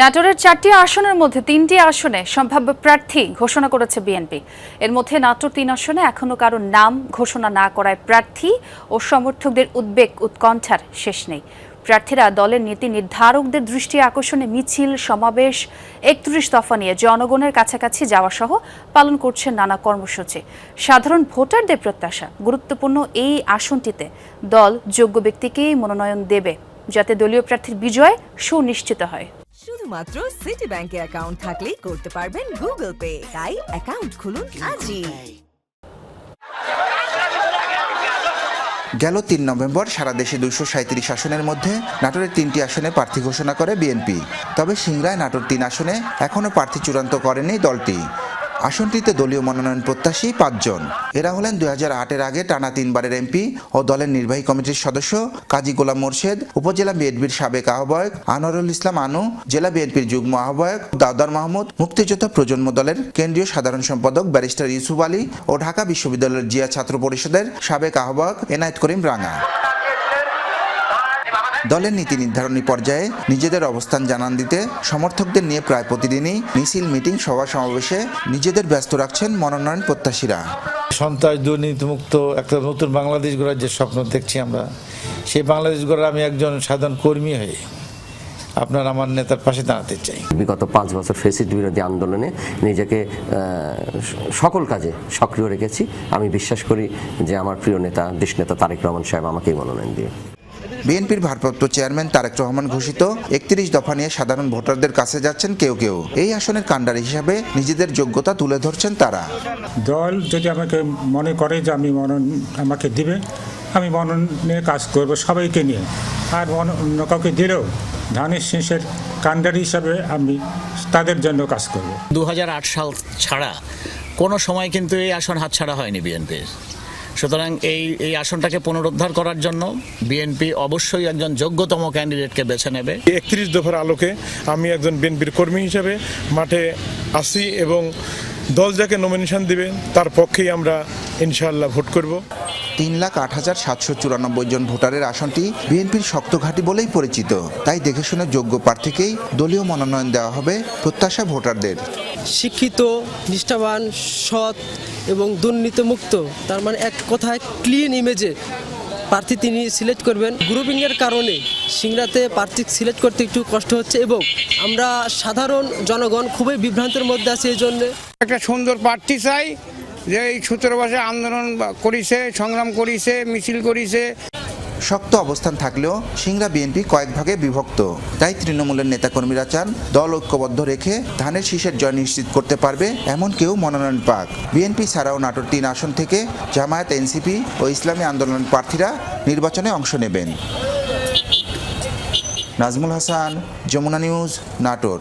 নাটোরের চারটি আসনের মধ্যে তিনটি আসনে সম্ভাব্য প্রার্থী ঘোষণা করেছে বিএনপি। এর মধ্যে নাটোর তিন আসনে এখনও কারও নাম ঘোষণা না করায় প্রার্থী ও সমর্থকদের উদ্বেগ, উৎকণ্ঠার শেষ নেই। প্রার্থীরা দলের নীতি নির্ধারকদের দৃষ্টি আকর্ষণে মিছিল, সমাবেশ, একত্রিশ দফা নিয়ে জনগণের কাছাকাছি যাওয়া সহ পালন করছেন নানা কর্মসূচি। সাধারণ ভোটারদের প্রত্যাশা, গুরুত্বপূর্ণ এই আসনটিতে দল যোগ্য ব্যক্তিকেই মনোনয়ন দেবে, যাতে দলীয় প্রার্থীর বিজয় সুনিশ্চিত হয়। শুধুমাত্র সিটি ব্যাংকে অ্যাকাউন্ট থাকলেই করতে পারবেন গুগল পে তাই অ্যাকাউন্ট খুলুন আজই। গেল তিন নভেম্বর, সারা দেশে দুশো সাঁত্রিশ আসনের মধ্যে নাটোরের তিনটি আসনে প্রার্থী ঘোষণা করে বিএনপি। তবে সিংড়ায় নাটোর তিন আসনে এখনও প্রার্থী চূড়ান্ত করেনি দলটি। আসনটিতে দলীয় মনোনয়ন প্রত্যাশী পাঁচজন। এরা হলেন দুই হাজার আটের আগে টানা তিনবারের এমপি ও দলের নির্বাহী কমিটির সদস্য কাজী গোলাম মোর্শেদ, উপজেলা বিএনপির সাবেক আহ্বায়ক আনোয়ারুল ইসলাম আনু, জেলা বিএনপির যুগ্ম আহ্বায়ক দাউদার মাহমুদ, মুক্তিযোদ্ধা প্রজন্ম দলের কেন্দ্রীয় সাধারণ সম্পাদক ব্যারিস্টার ইউসুফ আলী ও ঢাকা বিশ্ববিদ্যালয়ের জিয়া ছাত্র পরিষদের সাবেক আহ্বায়ক এনায়েত করিম রাঙা। দলের নীতি নির্ধারণী পর্যায়ে নিজেদের অবস্থান জানান দিতে সমর্থকদের নিয়ে প্রায় প্রতিদিনই মিছিল মিটিং সভা সমাবেশে নিজেদের ব্যস্ত রাখছেন মনোনয়ন প্রত্যাশীরা। সন্ত্রাস দুর্নীতিমুক্ত একটা নতুন বাংলাদেশ গড়ার যে স্বপ্ন দেখছি আমরা সেই বাংলাদেশ গড়ার আমি একজন সাধারণ কর্মী হয়ে আপনার আমার নেতার পাশে দাঁড়াতে চাই। বিগত পাঁচ বছর ফেসিড বিরোধী আন্দোলনে নিজেকে সকল কাজে সক্রিয় রেখেছি। আমি বিশ্বাস করি যে আমার প্রিয় নেতা দেশ নেতা তারেক রহমান সাহেব আমাকেই মনোনয়ন দিয়ে বিএনপির ভারপ্রাপ্ত চেয়ারম্যান তারেক রহমান ঘোষিত একত্রিশ দফা নিয়ে সাধারণ ভোটারদের কাছে যাচ্ছেন কেউ কেউ। এই আসনের কাণ্ডার হিসাবে নিজেদের যোগ্যতা তুলে ধরছেন তারা। দল যদি আমাকে মনে করে যে আমি মনন আমাকে দিবে আমি মনন নিয়ে কাজ করব সবাইকে নিয়ে। আর অন্য কাউকে দিলেও ধানের শেষের কাণ্ডারি হিসাবে আমি তাদের জন্য কাজ করব। দু হাজার আট সাল ছাড়া কোনো সময় কিন্তু এই আসন হাতছাড়া হয়নি বিএনপির। সুতরাং এই এই আসনটাকে পুনরুদ্ধার করার জন্য বিএনপি অবশ্যই একজন যোগ্যতম ক্যান্ডিডেটকে বেছে নেবে। একত্রিশ দফার আলোকে আমি একজন বিএনপির কর্মী হিসেবে মাঠে আসি এবং দল যাকে নমিনেশন দিবে তার পক্ষেই আমরা ইনশাআল্লাহ ভোট করব। তিন লাখ আট হাজার সাতশো চুরানব্বই জন ভোটারের আসনটি বিএনপির শক্ত ঘাঁটি বলেই পরিচিত। তাই দেখে শুনে যোগ্য প্রার্থীকেই দলীয় মনোনয়ন দেওয়া হবে প্রত্যাশা ভোটারদের। শিক্ষিত, নিষ্ঠাবান, সৎ এবং দুর্নীতিমুক্ত। তার মানে এক কথায় ক্লিন ইমেজে প্রার্থী তিনি সিলেক্ট করবেন। গ্রুপিংয়ের কারণে সিংড়াতে প্রার্থী সিলেক্ট করতে একটু কষ্ট হচ্ছে এবং আমরা সাধারণ জনগণ খুবই বিভ্রান্তের মধ্যে আছে এই জন্যে। একটা সুন্দর প্রার্থী চাই যে এই সতেরো আন্দোলন করিছে, সংগ্রাম করিছে, মিছিল করিছে। শক্ত অবস্থান থাকলেও সিংড়া বিএনপি কয়েক ভাগে বিভক্ত। তাই তৃণমূলের নেতাকর্মীরা চান দল ঐক্যবদ্ধ রেখে ধানের শীষের জয় নিশ্চিত করতে পারবে এমন কেউ মনোনয়ন পাক। বিএনপি ছাড়াও নাটোর তিন আসন থেকে জামায়াত, এনসিপি ও ইসলামী আন্দোলন প্রার্থীরা নির্বাচনে অংশ নেবেন। নাজমুল হাসান, যমুনা নিউজ, নাটোর।